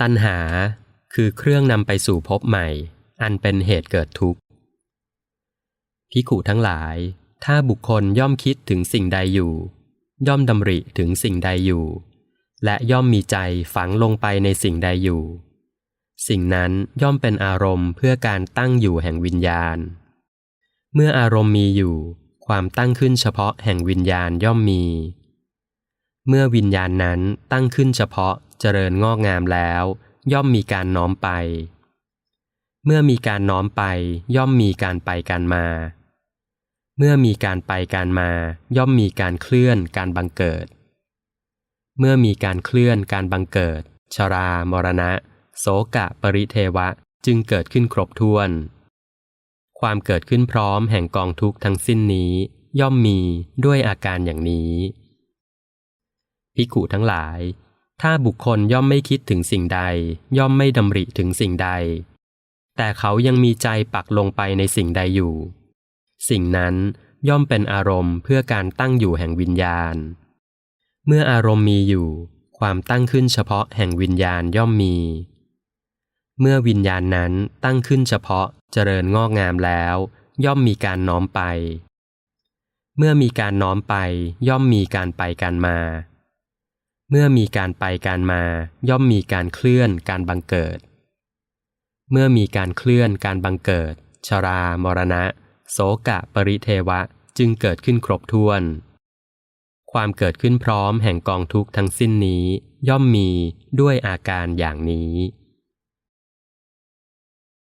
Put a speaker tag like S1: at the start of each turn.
S1: ตัณหาคือเครื่องนำไปสู่ภพใหม่ อันเป็นเหตุเกิดทุกข์พิขุทั้งหลาย ถ้าบุคคลย่อมคิดถึงสิ่งใดอยู่ ย่อมดำริถึงสิ่งใดอยู่ และย่อมมีใจฝังลงไปในสิ่งใดอยู่ สิ่งนั้นย่อมเป็นอารมณ์เพื่อการตั้งอยู่แห่งวิญญาณ เมื่ออารมณ์มีอยู่ ความตั้งขึ้นเฉพาะแห่งวิญญาณย่อมมี เมื่อวิญญาณนั้นตั้งขึ้นเฉพาะ เจริญงอกงามแล้ว ย่อมมีการน้อมไป เมื่อมีการน้อมไป ย่อมมีการไปการมา เมื่อมีการไปการมา ย่อมมีการเคลื่อนการบังเกิด เมื่อมีการเคลื่อนการบังเกิด ชรา มรณะ โสกะ ปริเทวะจึงเกิดขึ้นครบถ้วน ความเกิดขึ้นพร้อมแห่งกองทุกข์ทั้งสิ้นนี้ ย่อมมีด้วยอาการอย่างนี้ภิกุทั้งหลาย ถ้าบุคคลย่อมไม่คิดถึงสิ่งใด ย่อมไม่ดำริถึงสิ่งใด แต่เขายังมีใจปักลงไปในสิ่งใดอยู่ สิ่งนั้นย่อมเป็นอารมณ์เพื่อการตั้งอยู่แห่งวิญญาณ เมื่ออารมณ์มีอยู่ ความตั้งขึ้นเฉพาะแห่งวิญญาณย่อมมี เมื่อวิญญาณนั้นตั้งขึ้นเฉพาะเจริญงอกงามแล้ว ย่อมมีการน้อมไป เมื่อมีการน้อมไปย่อมมีการไปการมา เมื่อมีการไปการมา ย่อมมีการเคลื่อนการบังเกิด เมื่อมีการเคลื่อนการบังเกิด ชรา มรณะ โสกะปริเทวะจึงเกิดขึ้นครบถ้วน ความเกิดขึ้นพร้อมแห่งกองทุกข์ทั้งสิ้นนี้ ย่อมมีด้วยอาการอย่างนี้